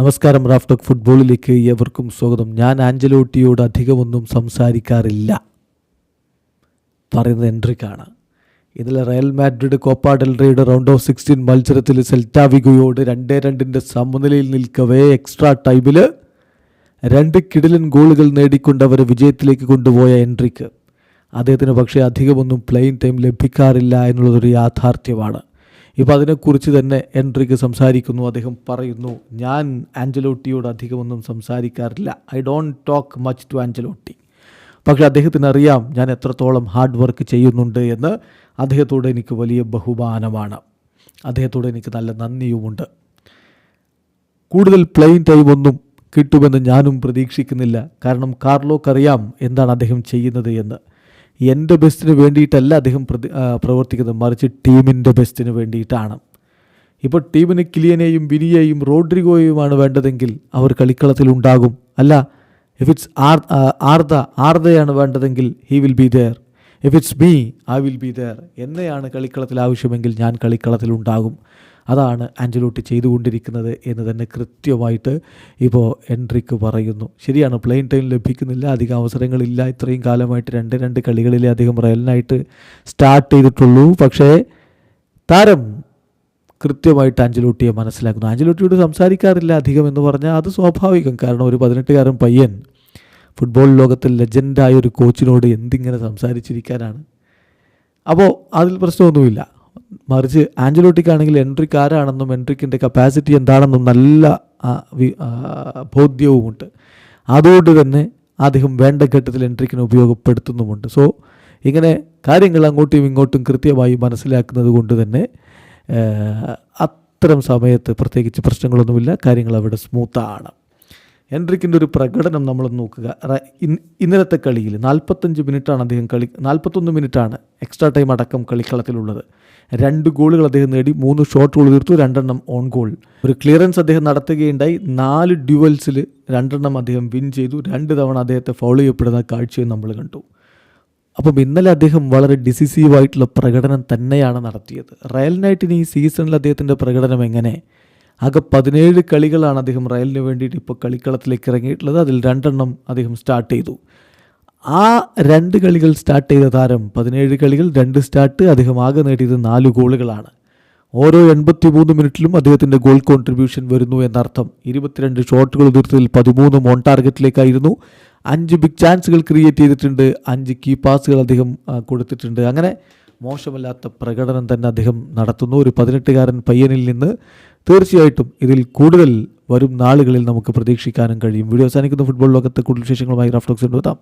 നമസ്കാരം റാഫ്റ്റോക്ക് ഫുട്ബോളിലേക്ക് എവർക്കും സ്വാഗതം. ഞാൻ ആഞ്ചലോട്ടിയോട് അധികമൊന്നും സംസാരിക്കാറില്ല. പറയുന്നത് എൻട്രിക്കാണ്. ഇന്നലെ റയൽ മാഡ്രിഡ് കോപ്പ ഡെൽറയുടെ റൗണ്ട് ഓഫ് സിക്സ്റ്റീൻ മത്സരത്തിൽ സെൽറ്റാവിഗോയോട് രണ്ടേ രണ്ടിന്റെ സമനിലയിൽ നിൽക്കവേ എക്സ്ട്രാ ടൈമിൽ രണ്ട് കിടിലൻ ഗോളുകൾ നേടിക്കൊണ്ട് അവരെ വിജയത്തിലേക്ക് കൊണ്ടുപോയ എൻട്രിക്ക്. അദ്ദേഹത്തിന് പക്ഷേ അധികമൊന്നും പ്ലെയിൻ ടൈം ലഭിക്കാറില്ല എന്നുള്ളതൊരു യാഥാർത്ഥ്യമാണ്. ഇപ്പോൾ അതിനെക്കുറിച്ച് തന്നെ എൻട്രിക്ക് സംസാരിക്കുന്നു അദ്ദേഹം പറയുന്നു ഞാൻ ആഞ്ചലോട്ടിയോട് അധികമൊന്നും സംസാരിക്കാറില്ല. I don't talk much to Ancelotti പക്ഷേ അദ്ദേഹത്തിന് അറിയാം ഞാൻ എത്രത്തോളം ഹാർഡ് വർക്ക് ചെയ്യുന്നുണ്ട് എന്ന്. അദ്ദേഹത്തോട് എനിക്ക് വലിയ ബഹുമാനമാണ്. അദ്ദേഹത്തോട് എനിക്ക് നല്ല നന്ദിയുമുണ്ട്. കൂടുതൽ പ്ലെയിൻ ടൈം ഒന്നും കിട്ടുമെന്ന് ഞാനും പ്രതീക്ഷിക്കുന്നില്ല. കാരണം കാർലോക്കറിയാം എന്താണ് അദ്ദേഹം ചെയ്യുന്നത് എന്ന്. എന്റെ ബെസ്റ്റിന് വേണ്ടിയിട്ടല്ല അദ്ദേഹം പ്രതി പ്രവർത്തിക്കുന്നത്. മറിച്ച് ടീമിന്റെ ബെസ്റ്റിന് വേണ്ടിയിട്ടാണ്. ഇപ്പോൾ ടീമിന് കിലിയനെയും വിനിയെയും റോഡ്രിഗോയുമാണ് വേണ്ടതെങ്കിൽ അവർ കളിക്കളത്തിൽ ഉണ്ടാകും. അല്ല ഇഫ് ഇറ്റ്സ് ആർ ആർദ ആർദയാണ് വേണ്ടതെങ്കിൽ he will be there if it's me I will be there എന്നെയാണ് കളിക്കളത്തിൽ ആവശ്യമെങ്കിൽ ഞാൻ കളിക്കളത്തിലുണ്ടാകും അതാണ് ആൻജലോട്ടി ചെയ്തുകൊണ്ടിരിക്കുന്നത് എന്ന് തന്നെ കൃത്യമായിട്ട് ഇപ്പോൾ എൻട്രിക്ക് പറയുന്നു. ശരിയാണ് പ്ലെയിൻ ടൈം ലഭിക്കുന്നില്ല അധികം അവസരങ്ങളില്ല. ഇത്രയും കാലമായിട്ട് രണ്ട് രണ്ട് കളികളിലെ അധികം റയലിനായിട്ട് സ്റ്റാർട്ട് ചെയ്തിട്ടുള്ളൂ. പക്ഷേ താരം കൃത്യമായിട്ട് ആഞ്ചലോട്ടിയെ മനസ്സിലാക്കുന്നു. ആഞ്ചലോട്ടിയോട് സംസാരിക്കാറില്ല അധികം എന്ന് പറഞ്ഞാൽ അത് സ്വാഭാവികം. കാരണം ഒരു പതിനെട്ടുകാരൻ പയ്യൻ ഫുട്ബോൾ ലോകത്തിൽ ലെജൻഡായ ഒരു കോച്ചിനോട് എന്തിങ്ങനെ സംസാരിച്ചിരിക്കാനാണ്? അപ്പോൾ അതിൽ പ്രശ്നമൊന്നുമില്ല. മറിച്ച് ആഞ്ചലോട്ടിക്കാണെങ്കിൽ എൻട്രിക്ക് ആരാണെന്നും എൻട്രിക്കിന്റെ കപ്പാസിറ്റി എന്താണെന്നും നല്ല ബോധ്യവുമുണ്ട്. അതുകൊണ്ട് തന്നെ അദ്ദേഹം വേണ്ട ഘട്ടത്തിൽ എൻട്രിക്കിനെ ഉപയോഗപ്പെടുത്തുന്നുമുണ്ട്. സോ ഇങ്ങനെ കാര്യങ്ങൾ അങ്ങോട്ടും ഇങ്ങോട്ടും കൃത്യമായി മനസ്സിലാക്കുന്നത് കൊണ്ട് തന്നെ അത്തരം സമയത്ത് പ്രത്യേകിച്ച് പ്രശ്നങ്ങളൊന്നുമില്ല. കാര്യങ്ങൾ അവിടെ സ്മൂത്താണ് എൻട്രിക്കിന്റെ ഒരു പ്രകടനം നമ്മൾ നോക്കുക. ഇന്നലത്തെ കളിയിൽ നാൽപ്പത്തഞ്ച് മിനിറ്റാണ് അദ്ദേഹം കളി നാൽപ്പത്തൊന്ന് മിനിറ്റാണ് എക്സ്ട്രാ ടൈം അടക്കം കളിക്കളത്തിലുള്ളത്. രണ്ട് ഗോളുകൾ അദ്ദേഹം നേടി മൂന്ന് ഷോട്ടുകൾ തീർത്തു രണ്ടെണ്ണം ഓൺ ഗോൾ. ഒരു ക്ലിയറൻസ് അദ്ദേഹം നടത്തുകയുണ്ടായി. നാല് ഡ്യുവൽസിൽ രണ്ടെണ്ണം അദ്ദേഹം വിൻ ചെയ്തു. രണ്ട് തവണ അദ്ദേഹത്തെ ഫൗൾ ചെയ്യപ്പെടുന്ന കാഴ്ചയും നമ്മൾ കണ്ടു. അപ്പം ഇന്നലെ അദ്ദേഹം വളരെ ഡിസിസീവായിട്ടുള്ള പ്രകടനം തന്നെയാണ് നടത്തിയത്. റയൽ റയലിനായിട്ട് ഈ സീസണിൽ അദ്ദേഹത്തിന്റെ പ്രകടനം എങ്ങനെ? ആകെ പതിനേഴ് കളികളാണ് അദ്ദേഹം റയലിന് വേണ്ടിയിട്ട് ഇപ്പോൾ കളിക്കളത്തിലേക്ക് ഇറങ്ങിയിട്ടുള്ളത്. അതിൽ രണ്ടെണ്ണം അദ്ദേഹം സ്റ്റാർട്ട് ചെയ്തു. ആ രണ്ട് കളികൾ സ്റ്റാർട്ട് ചെയ്ത താരം പതിനേഴ് കളികൾ രണ്ട് സ്റ്റാർട്ട് അദ്ദേഹം ആകെ നേടിയത് നാല് ഗോളുകളാണ്. ഓരോ എൺപത്തി മൂന്ന് മിനിറ്റിലും അദ്ദേഹത്തിന്റെ ഗോൾ കോൺട്രിബ്യൂഷൻ വരുന്നു എന്നർത്ഥം. ഇരുപത്തിരണ്ട് ഷോട്ടുകൾ തീർത്തതിൽ പതിമൂന്ന് മോൺ ടാർഗറ്റിലേക്കായിരുന്നു അഞ്ച് ബിഗ് ചാൻസുകൾ ക്രിയേറ്റ് ചെയ്തിട്ടുണ്ട്. അഞ്ച് കീ പാസുകൾ അദ്ദേഹം കൊടുത്തിട്ടുണ്ട്. അങ്ങനെ മോശമല്ലാത്ത പ്രകടനം തന്നെ അദ്ദേഹം നടത്തുന്നു. ഒരു പതിനെട്ടുകാരൻ പയ്യനിൽ നിന്ന് തീർച്ചയായിട്ടും ഇതിൽ കൂടുതൽ വരും നാളുകളിൽ നമുക്ക് പ്രതീക്ഷിക്കാനും കഴിയും. വീഡിയോ അവസാനിക്കുന്ന. ഫുട്ബോൾ ലോകത്തെ കൂടുതൽ വിശേഷങ്ങളുമായി റാഫ്റ്റോക്സ് കൊണ്ടുവരാം